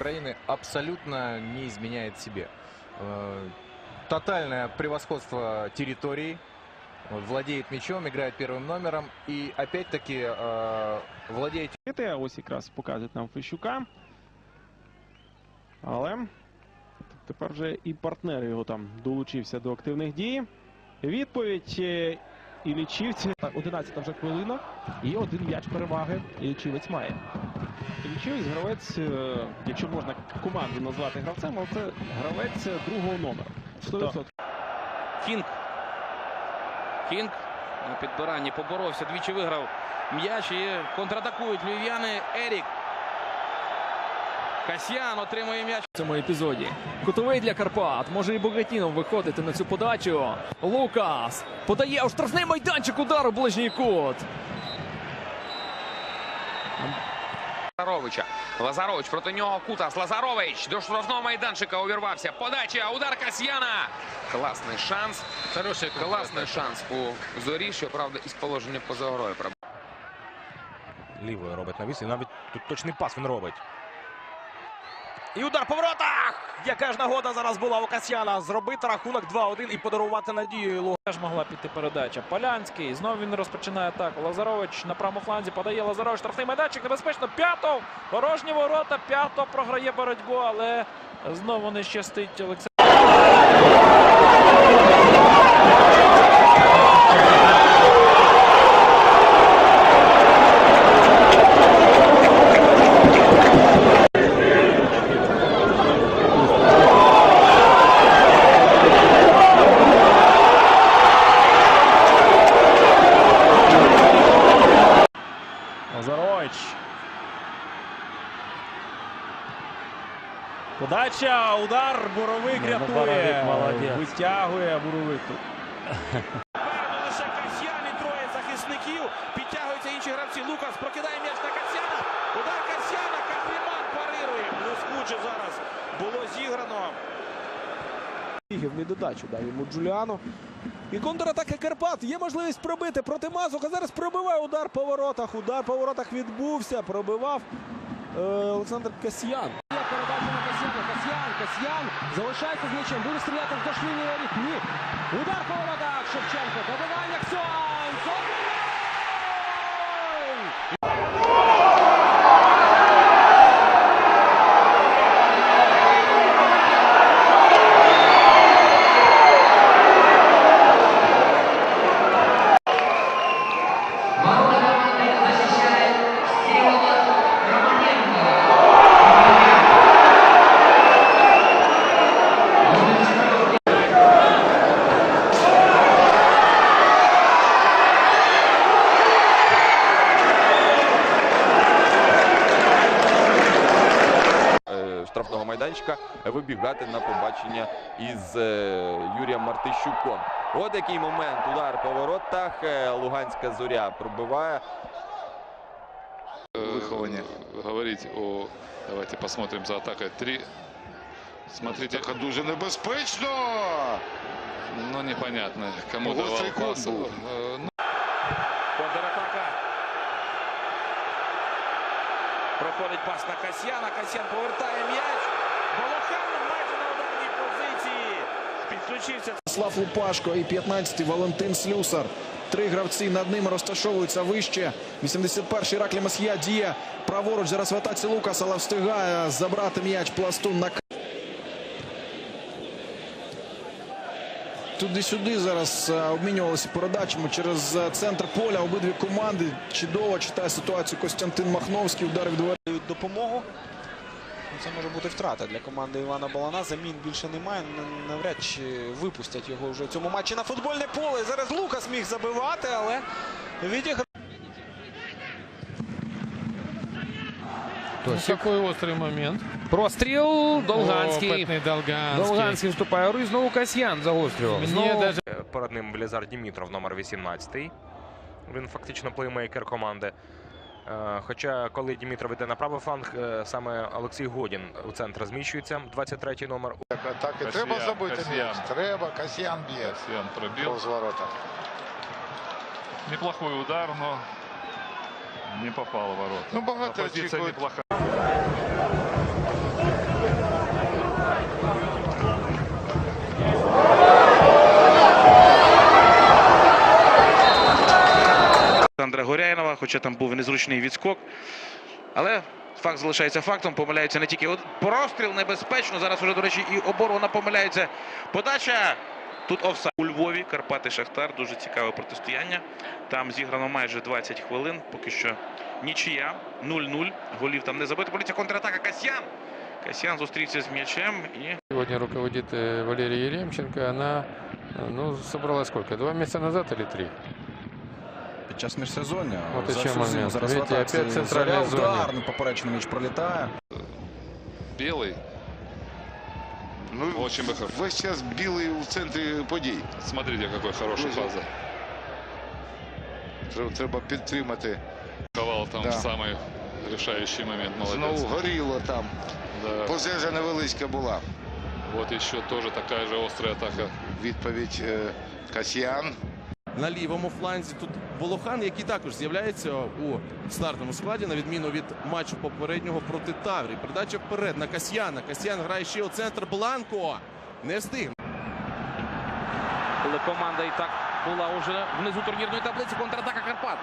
Украины абсолютно не изменяет себе. Э, Тотальное превосходство территории. Вот, Владеет мячом, играет первым номером. И опять-таки э, владеет Те, Ось якраз показують нам Фещука. Але тепер вже і партнер його там долучився до активних дій. Відповідь е, Ілічівці. 11 вже хвилина. І один м'яч переваги Ілічівець має. Ілічівець гравець, е, якщо можна команду назвати гравцем, але це гравець другого номера. 100%. Фінк. Фінк на підбиранні поборовся, двічі виграв м'яч і контратакують львів'яни. Ерік. Касьян отримує м'яч. в цьому епізоді. Кутовий для Карпат. Може і Богатінов виходити на цю подачу. Лукас подає у штрафний майданчик удар у ближній кут. Лазаровича. Лазарович проти нього Кутас. Лазарович до штрафного майданчика увірвався. Подача, удар Касьяна. Класний шанс. Хороший класний шанс у зорі, щоправда, із положення поза грою. Лівою робить навіс і навіть тут точний пас він робить. І удар по воротах! Яка ж нагода зараз була у Касьяна зробити рахунок 2-1 і подарувати надію. Теж могла піти передача. Полянський. Знову він розпочинає атаку. Лазарович на правому фланзі подає Лазарович. Штрафний майданчик. Небезпечно. П'ято. Порожні ворота. П'ято програє боротьбу, але знову не щастить Олександр. Лазарович. Подача, удар, Буровик рятує. Боровик молодець. Витягує Лише Касьян і троє захисників. Підтягуються інші гравці. Лукас прокидає м'яч на Касьяна. Удар Касьяна. Капліман парирує. Блискуче зараз було зіграно. Бігів недодачу дав йому Джуліано. І контратака Карпат. Є можливість пробити проти Мазука. Зараз пробиває удар по воротах. Удар по воротах відбувся. Пробивав е, Олександр Касьян. Касьян. Залишається з м'ячем. Буде стріляти в дошлінні воріт. Ні. Удар по воротах. Шевченко. Добивання. Ксон. Гол! е, штрафного майданчика вибігати на побачення із е, Юрієм Мартищуком. От який момент. Удар по воротах. Е, Луганська зоря пробиває. выхование. Говорить о... Давайте посмотрим за атакой. Три. Смотрите. Така дуже небезпечно. Ну, непонятно, кому Гострий давал пас. був. Э, ну, Контратака. Проходить пас на Касьяна. Касьян повертає м'яч. Волохан майже на ударній позиції. Підключився. Слав Лупашко і 15-й Валентин Слюсар. Три гравці над ними розташовуються вище. 81-й Раклі Масія діє праворуч. Зараз в атаці Лукас, але встигає забрати м'яч пластун на Туди-сюди зараз е, обмінювалися передачами через е, центр поля. Обидві команди чудово читає ситуацію Костянтин Махновський. Ударив двері. допомогу. Ну, Це може бути втрата для команди Івана Балана. Замін більше немає. Навряд чи випустять його вже в цьому матчі на футбольне поле. Зараз Лукас міг забивати, але відіграв. Такий острий момент. Простріл Долганський. Опитний Долганський. Долганський вступає. І знову Касьян загострював. Знову даже Перед ним Блізар Дімітров, номер 18. Він фактично плеймейкер команди. Е, Хоча, коли Дімітров йде на правий фланг, е, саме Олексій Годін у центр зміщується. 23-й номер. Так і треба забити Касьян. м'яч. Треба. Касьян б'є. Касьян пробил. З ворота. Неплохой удар, но не попал в ворота. Ну, багато Позиция очікують. неплохая. Хоча там був незручний відскок. Але факт залишається фактом. Помиляється не тільки простріл небезпечно. Зараз уже, до речі, і оборона помиляється. Подача. Тут офсайд. у Львові, Карпати Шахтар. Дуже цікаве протистояння. Там зіграно майже 20 хвилин. Поки що нічия. 0-0. Голів там не забито. Поліція контратака Касьян. Касьян зустрівся з м'ячем і Сегодня руководит э, Валерия Еремченко. Она э, ну, собрала сколько? Два месяца назад или три? Під час міжсезоння. От і За ще всю зиму. момент. Зараз в Видите, атаці опять центральна Зоря, зона. удар, ну, поперечний м'яч пролітає. Белый. Ну, Очень бы хорошо. весь час білий у центрі подій. Смотрите, какой хороший Дуже. фаза. Треба, треба підтримати. Ковал там Да. самый решающий момент. Молодец. Знову горіло там. Да. Пожежа невеличка була. Вот еще тоже такая же острая атака. Відповідь е, Касьян. На лівому фланзі. Тут Волохан, який також з'являється у стартовому складі, на відміну від матчу попереднього проти Таврії. Передача вперед на Касьяна. Касьян грає ще у центр. Бланко не встиг. Коли команда і так була уже внизу турнірної таблиці, контратака Карпат.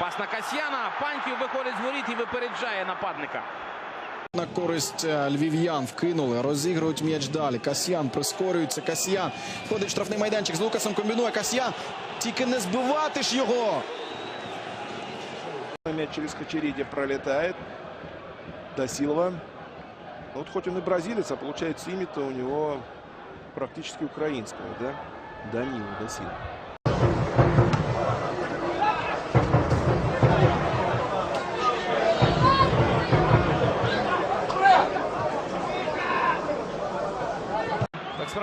Пас на Касьяна. Паньків виходить з воріт і випереджає нападника. На користь е, львів'ян вкинули, розігрують м'яч далі. Касьян прискорюється. Касьян входить в штрафний майданчик. З Лукасом комбінує. Касьян. Тільки не збивати ж його. Мяч через Хачериди пролетает. До Силва. Ну, Вот хоть он и бразилец, а получается имя-то у него практически украинское, да? Данила до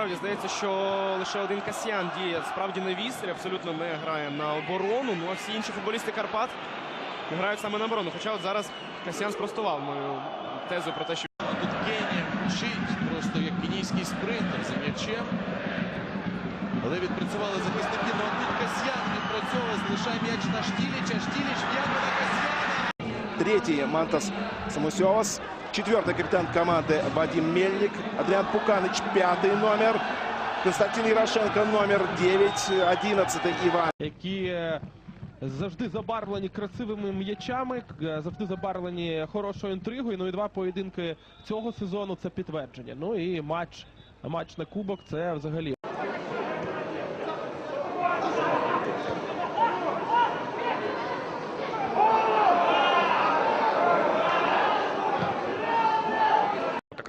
справді здається, що лише один Касьян діє справді на відстрі, абсолютно не грає на оборону. Ну а всі інші футболісти Карпат грають саме на оборону. Хоча от зараз Касьян спростував мою тезу про те, що Тут Кенія мчить просто як кенійський спринтер за м'ячем. Але відпрацювали захисники. Ну а тут Касьян відпрацьовує, залишає м'яч на Штіліча. Штіліч п'яний на Касьяна. Третий Мантас Самусевас. Четвертый капитан команды Вадим Мельник. Адриан Пуканыч пятый номер. Константин Ярошенко номер 9. Одиннадцатый Иван. які е, завжди забарвлені красивими м'ячами, к- завжди забарвлені хорошою інтригою. Ну і два поєдинки цього сезону це підтвердження. Ну і матч, матч на кубок це взагалі.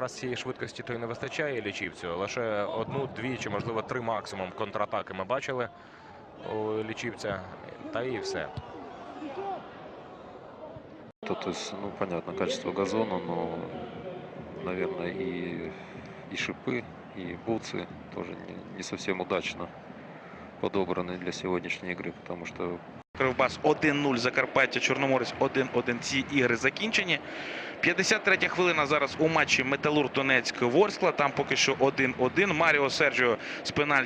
Якраз цієї швидкості то й не вистачає лічівцю. Лише одну, дві чи можливо три максимум контратаки ми бачили у лічівця. Та і все. То, то есть, ну, понятно, качество газона, но, наверное, и, и шипы, и буцы тоже не, не совсем удачно подобраны для сегодняшней игры, потому что Кривбас 1-0, Закарпаття, Чорноморець 1-1. Ці ігри закінчені. 53 хвилина зараз у матчі Металург Донецьк Ворскла. Там поки що 1-1. Маріо Серджіо з пеналь.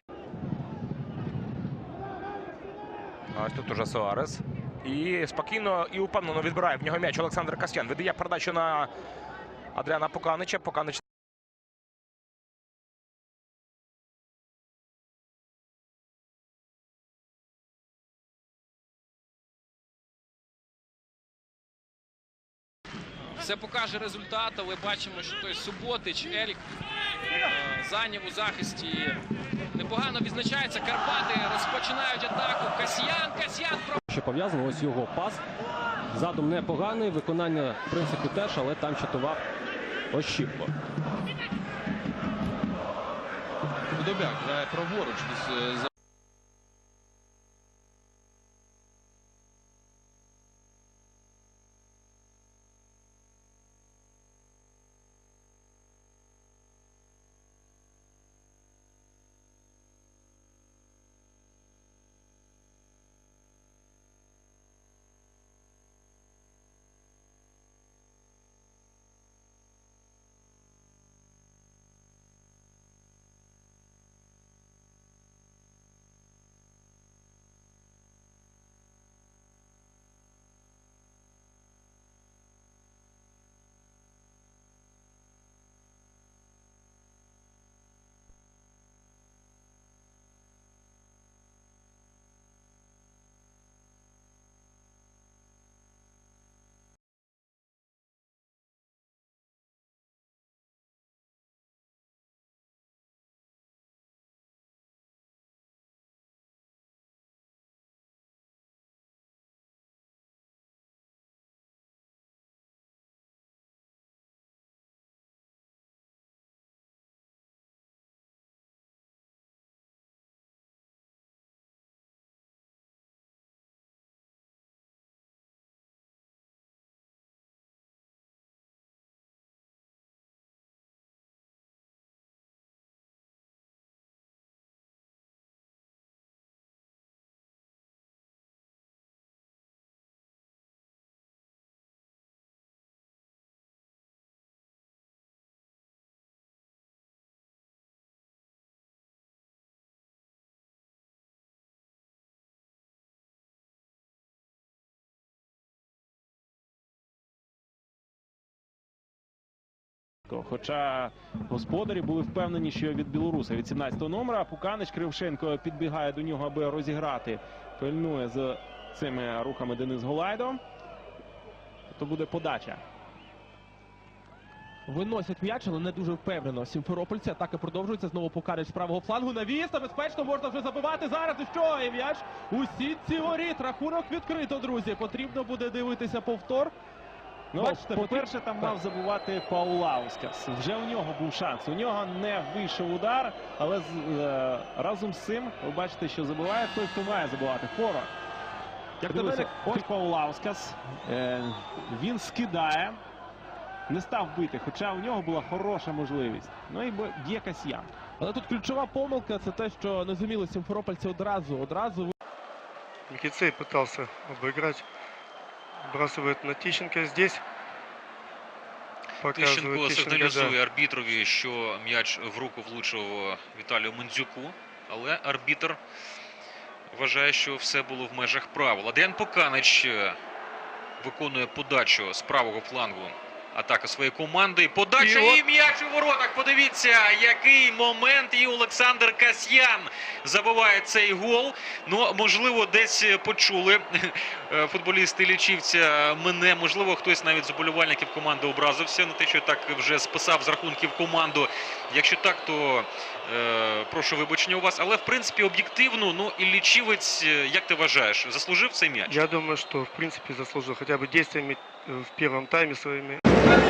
Ось тут уже Суарес. І спокійно і упевнено відбирає в нього м'яч Олександр Кастян. Видає передачу на Адріана Поканича. Поканич Все покаже результат, але бачимо, що той Суботич, Ерік е, зайняв у захисті. Непогано відзначається. Карпати розпочинають атаку. Касьян, Касьян Що пов'язано, ось його пас. Задум непоганий, виконання в принципі теж, але там чатував Ощіпко. Худобяк грає праворуч. Хоча господарі були впевнені, що від білоруса від 17-го номера Пуканич Крившенко підбігає до нього, аби розіграти. Пильнує з цими рухами Денис Голайдо. То буде подача. Виносять м'яч, але не дуже впевнено. Сімферопольці. Атака продовжується. Знову Пукарич з правого флангу. Навіс. Небезпечно можна вже забивати зараз. І що? І м'яч у сітці воріт. Рахунок відкрито, друзі. Потрібно буде дивитися повтор. Ну, Бачите, по-перше, там мав забувати Паулаускас. Вже у нього був шанс. У нього не вийшов удар, але з- е, разом з цим ви бачите, що забиває той, хто має забивати. Фора. Як на мене, ось Паулаускас. Е, він скидає. Не став бити, хоча у нього була хороша можливість. Ну і б'є Касьян. Але тут ключова помилка це те, що не зуміли сімферопольці одразу. Одразу Никицей пытался обыграть. Бросывает на Тищенко здесь. Показывает Тищенко сигналізує да. арбітрові, що м'яч в руку влучив Віталію Мендзюку, але арбітр вважає, що все було в межах правил. Адріан Поканич е, виконує подачу з правого флангу атаки своєї команди. Подача І і м'яч у воротах. Подивіться, який момент. І Олександр Касьян забиває цей гол. Ну, можливо, десь почули е, футболісти лічівця мене. Можливо, хтось навіть з уболівальників команди образився на те, що так вже списав з рахунків команду. Якщо так, то е, прошу вибачення у вас. Але в принципі об'єктивно, ну і лічівець, е, як ти вважаєш, заслужив цей м'яч? Я думаю, что в принципе заслужил хотя бы действиями э, в первом тайме своими.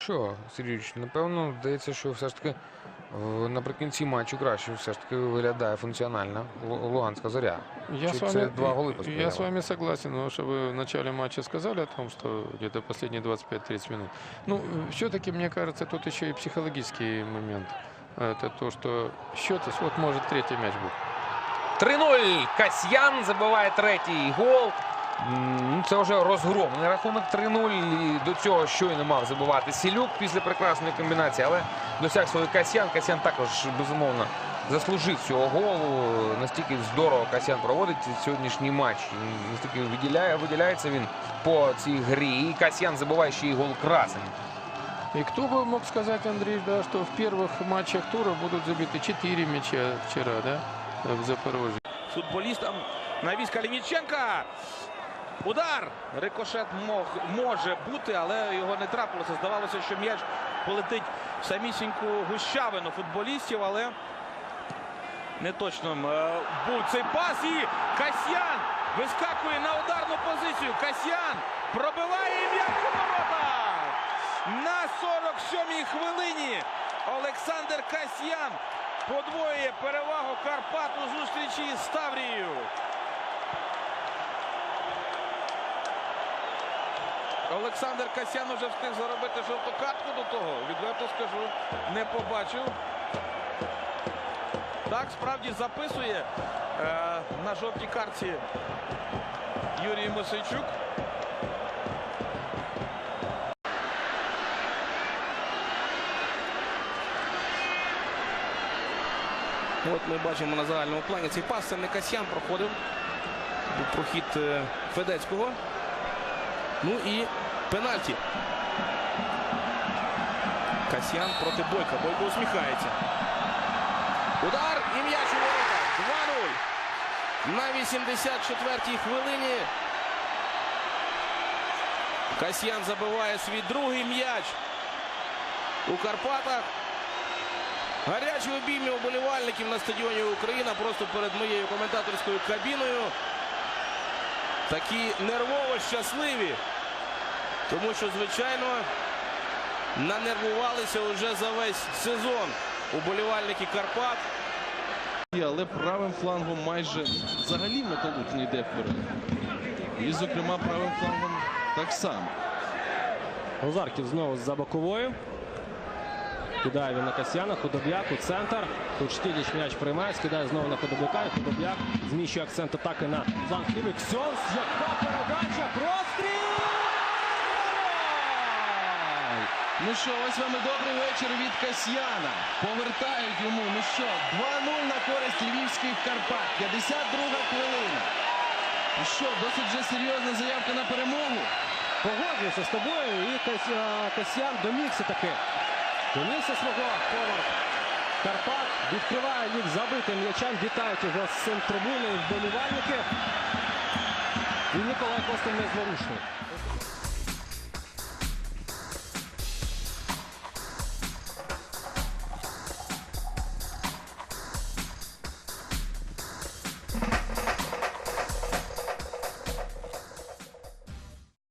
Що, Сергійович, напевно, здається, що все ж таки е, наприкінці матчу краще все ж таки виглядає функціонально Лу- Луганська зоря. Я Чи с, вами, це два голи я посприяли? с вами согласен, но что вы в начале матча сказали о том, что где-то последние 25-30 минут. Ну, все-таки, мне кажется, тут еще и психологический момент. Это то, что счет, вот может третий мяч быть. 3-0. Касьян забиває третій гол. М, ну, Це вже розгромний рахунок 3-0. І до цього щойно мав забивати Сілюк після прекрасної комбінації. Але досяг свого Касьян. Касьян також, безумовно, заслужив цього голу. Настільки здорово Касьян проводить сьогоднішній матч. І Настільки виділяє, виділяється він по цій грі. І Касьян забиває ще й гол красень. И кто бы мог сказать, Андрей, да, что в первых матчах тура будут забиты 4 мяча вчера, да, в Запорожье. Футболістам навіс Калініченка. Удар! Рикошет мог, може бути, але його не трапилося. Здавалося, що м'яч полетить в самісіньку гущавину футболістів, але не точно е, був цей пас. І Касьян вискакує на ударну позицію. Касьян пробиває і м'яч у ворота. На 47-й хвилині Олександр Касьян подвоює перевагу Карпат у зустрічі з Таврією. Олександр Касьян уже встиг заробити жовту картку до того. Відверто скажу, не побачив. Так, справді записує е, на жовтій картці Юрій Мосейчук. От ми бачимо на загальному плані цей пас. Це не Касьян проходив. Прохід е, Федецького. Ну і пенальті. Касьян проти Бойка. Бойко усміхається. Удар і м'яч у ворота. 2-0. На 84-й хвилині. Касьян забиває свій другий м'яч у Карпатах. Гарячі обійми уболівальників на стадіоні Україна просто перед моєю коментаторською кабіною. Такі нервово щасливі. Тому що, звичайно, нанервувалися вже за весь сезон уболівальники Карпат. Але правим флангом майже взагалі Металург не йде вперед. І, зокрема, правим флангом так само. Гозарків знову за боковою. Кидає він на Касьяна, Худоб'як у центр. Тут Штіліч м'яч приймає, скидає знову на Худоб'яка. І Худоб'як зміщує акцент атаки на фланг лівий. Ксьонс, яка передача, простріл! Ну що, ось вам і добрий вечір від Касьяна. Повертають йому. Ну що, 2-0 на користь львівських Карпат. 52 хвилина. Ну що, досить вже серйозна заявка на перемогу. Погоджуюся з тобою. І Касьян домігся таки. Домігся свого повар Карпат. Відкриває їх забитим м'ячам. Вітають його з цим трибуни вболівальники. І Ніколай Костин незворушний.